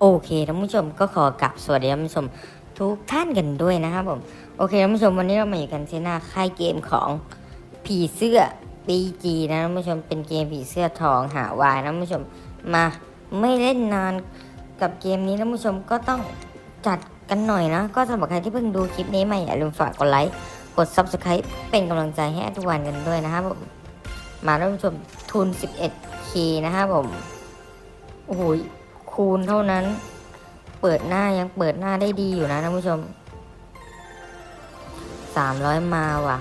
โอเคท่านผู้ชมก็ขอกลับสวัสดีท่านผู้ชมทุกท่านกันด้วยนะครับผม โอเคท่านผู้ชมวันนี้เรามาอยู่กันที่หน้าค่ายเกมของผีเสื้อปีจีนะท่านผู้ชมเป็นเกมผีเสื้อทองหาวายนะท่านผู้ชมมาไม่เล่นนานกับเกมนี้ท่านผู้ชมก็ต้องจัดกันหน่อยนะ ก็สำหรับใครที่เพิ่งดูคลิปนี้มาอย่าลืมฝากกดไลค์ กด subscribe เป็นกำลังใจให้ทุกวันกันด้วยนะครับผม มาท่านผู้ชมทุน 11k นะครับผม โอ้โห คูณเท่านั้น เปิดหน้ายังเปิดหน้าได้ดีอยู่นะท่านผู้ชมสามร้อยมาว่ะ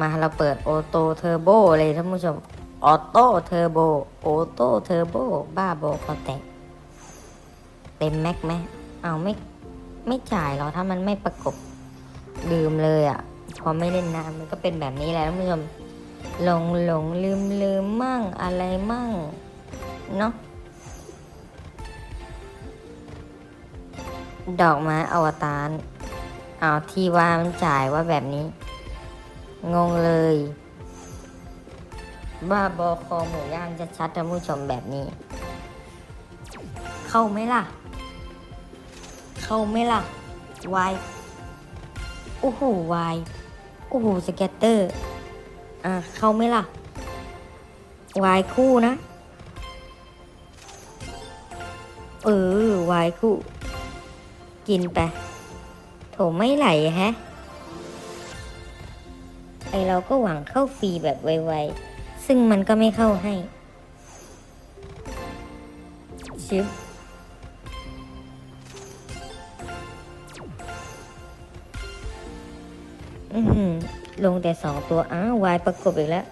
มาเราเปิดออโต้เทอร์โบเลยท่านผู้ชม ออโต้เทอร์โบ ออโต้เทอร์โบ บ้าโบคอแตกเต็มแม็กไหม เอาไม่ ไม่จ่ายหรอ ถ้ามันไม่ประกบ ลืมเลยอะ่ะ พอไม่เล่นนานมันก็เป็นแบบนี้แหละท่านผู้ชมหลงหลงลืมลืมมั่งอะไรมั่งเนาะดอกไม้อวตารเอาที่ว่ามันจ่ายว่าแบบนี้ งงเลยบ้าบอคอหมูย่างจะชัดท่านผู้ชมแบบนี้ เข้าไหมล่ะ เข้าไหมล่ะวาย อ้โหวายโอ้โหสเก็ตเตอร์ อะ เข้าไหมล่ะวายคู่นะ เออวายคู่ กินไปโถไม่ไหลแฮะ ไอเราก็หวังเข้าฟรีแบบไวๆ ซึ่งมันก็ไม่เข้าให้ ชิบ อือหือลงแต่สองตัว อ้าววายประกบอีกแล้ว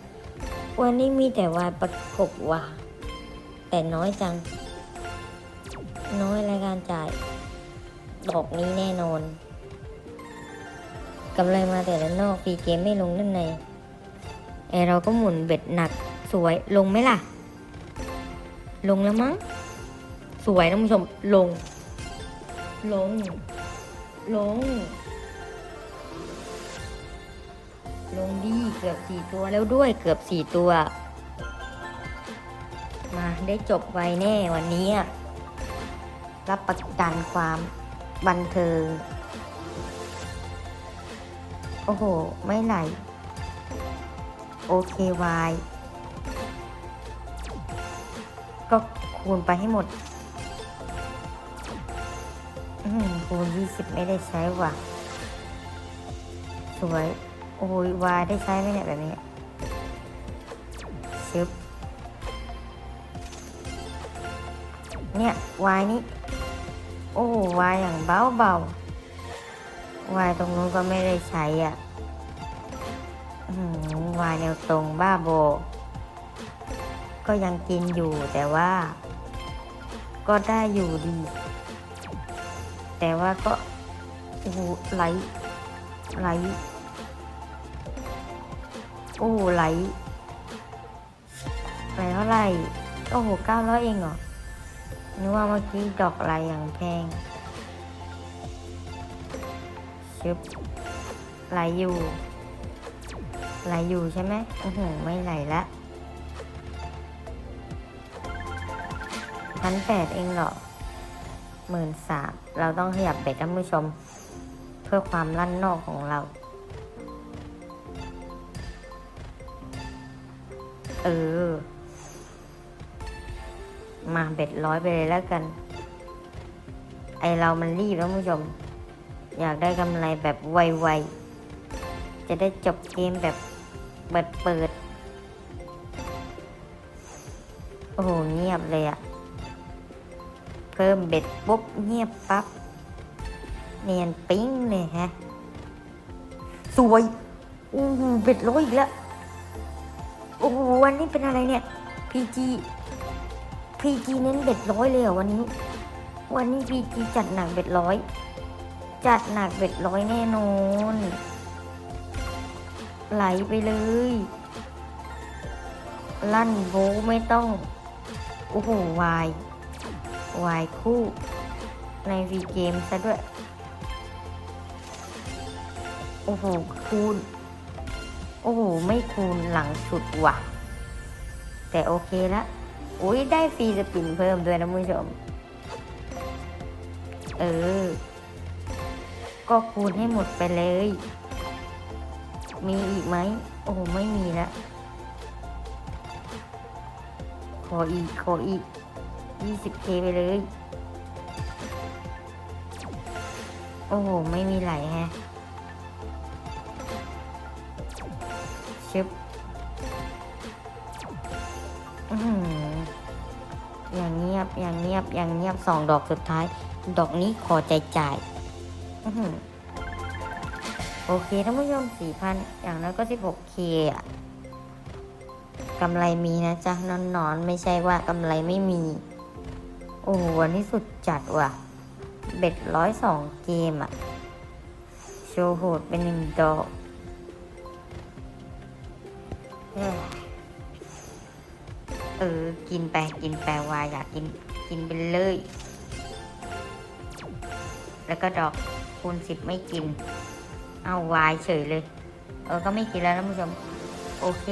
วันนี้มีแต่วายประกบว่ะ แต่น้อยจัง น้อยรายการจ่าย ดอกนี้แน่นอนกำไรมาแต่ละนอกฟรีเกมไม่ลงด้านในไอเราก็หมุนเบ็ดหนักสวยลงไหมล่ะ ลงแล้วมั้ง สวยท่านผู้ชมลง ลง ลง ลงดีเกือบสี่ตัวแล้วด้วยเกือบสี่ตัว มาได้จบไวแน่วันนี้ รับประกันความบันเทิง โอ้โห ไม่ไหล โอเควายก็คูณไปให้หมดอืมคูณยี่สิบไม่ได้ใช้ว่ะ สวย โอ้ยวายได้ใช้ไหมเนี่ยแบบนี้ชึบเนี่ยวายนี้ โอ้วายอย่างเบาเบาๆวายตรงนู้นก็ไม่ได้ใช้อะอื้อหือวายแนวตรงบ้าโบ ก็ยังกินอยู่แต่ว่า ก็ได้อยู่ดี แต่ว่าก็โอ้ไหลไหล โอ้ไหลไหลเท่าไหร่โอ้โหเก้าร้อยเองเหรอนึกว่าเมื่อกี้ดอกอะไรอย่างแพงชึบไหลอยู่ไหลอยู่ใช่ไหมโอ้โหไม่ไหลละพันแปดเองเหรอหมื่นสามเราต้องขยับเบ็ดท่านผู้ชม เพื่อความลั่นนอกของเรา เออ มาเบ็ดร้อยไปเลยแล้วกัน ไอเรามันรีบแล้วผู้ชม อยากได้กำไรแบบไวๆ จะได้จบเกมแบบเปิดเปิด โอ้โห เงียบเลยอะเพิ่มเบ็ดปุ๊บ เงียบปับ๊บ เนียนปิ้งเลยฮะ สวยอู้หูเบ็ดร้อยอีกแล้ว โอ้โหวันนี้เป็นอะไรเนี่ยพีจีพีจีเน้นเบ็ดร้อยเลยเหรอวันนี้ วันนี้พีจีจัดหนักเบ็ดร้อยจัดหนักเบ็ดร้อยแน่นอนไหลไปเลย ลั่นโบไม่ต้อง โอ้โหวายวายคู่ ในวีเกมซะด้วย โอ้โหคูณ โอ้โห ไม่คูณหลังสุดว่ะ แต่โอเคละอุ้ยได้ฟรีสปินเพิ่มด้วยนะผู้ชม เออ ก็คูณให้หมดไปเลย มีอีกไหม โอ้โห ไม่มีละ ขออีก ขออีก 20k ไปเลย โอ้โห ไม่มีไหลแฮะ ชึบอื้อย่างเงียบอย่างเงียบอย่างเงียบสองดอกสุดท้าย ดอกนี้ขอใจจ่ายอโอเคท่านผู้ชมสี่พันอย่างน้อยก็ 16k อะกำไรมีนะจ๊ะนอนนอนไม่ใช่ว่ากำไรไม่มี โอ้โหวันนี้สุดจัดว่ะ เบ็ดร้อยสองเกมอะโชว์โหดเป็นหนึ่งดอก เออ กินไป กินไปวายอยากกิน กินไปเลย แล้วก็ดอกคูณสิบไม่กิน เอาวายเฉยเลย เออ ก็ไม่กินแล้วนะผู้ชม โอเค